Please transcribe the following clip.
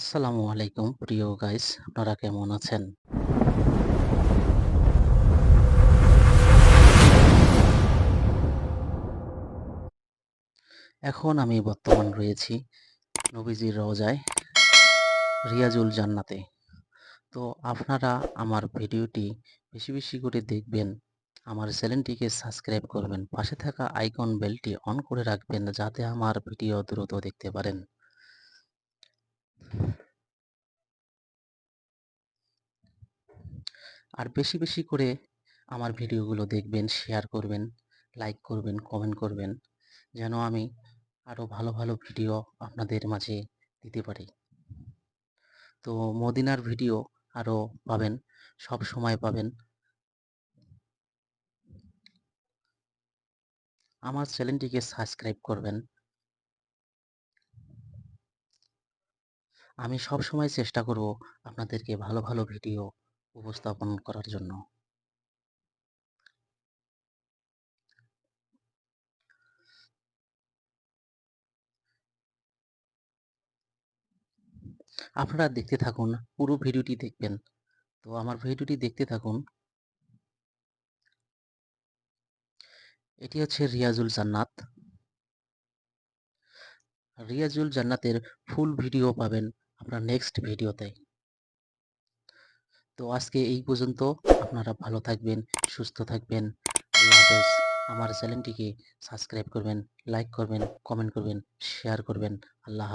আসসালামু আলাইকুম, প্রিয় গাইস। আপনারা কেমন আছেন? এখন আমি বর্তমান রয়েছি নবীজির রওজায় রিয়াজুল জান্নাতে। তো আপনারা আমার ভিডিওটি বেশি বেশি করে দেখবেন, আমার চ্যানেলটিকে সাবস্ক্রাইব করবেন, পাশে থাকা আইকন বেলটি অন করে রাখবেন, যাতে আমার ভিডিও দ্রুত দেখতে পারেন। আর বেশি বেশি করে আমার ভিডিওগুলো দেখবেন শেয়ার করবেন লাইক করবেন কমেন্ট করবেন, যেন আমি আরও ভালো ভালো ভিডিও আপনাদের মাঝে দিতে পারি। তো মদিনার ভিডিও আরও পাবেন, সব সময় পাবেন। আমার চ্যানেলটিকে সাবস্ক্রাইব করবেন। আমি সব সময় চেষ্টা করব আপনাদেরকে ভালো ভালো ভিডিও উপস্থাপন করার জন্য। আপনারা দেখতে থাকুন, পুরো ভিডিওটি দেখবেন। তো আমার ভিডিওটি দেখতে থাকুন। এটি হচ্ছে রিয়াজুল জান্নাত। রিয়াজুল জান্নাতের ফুল ভিডিও পাবেন আপনার নেক্সট ভিডিওতে তো। আজকে এই পর্যন্ত, আপনারা ভালো থাকবেন, সুস্থ থাকবেন। আল্লাহ হাফেজ। আমার চ্যানেলটিকে সাবস্ক্রাইব করবেন লাইক করবেন কমেন্ট করবেন শেয়ার করবেন। আল্লাহ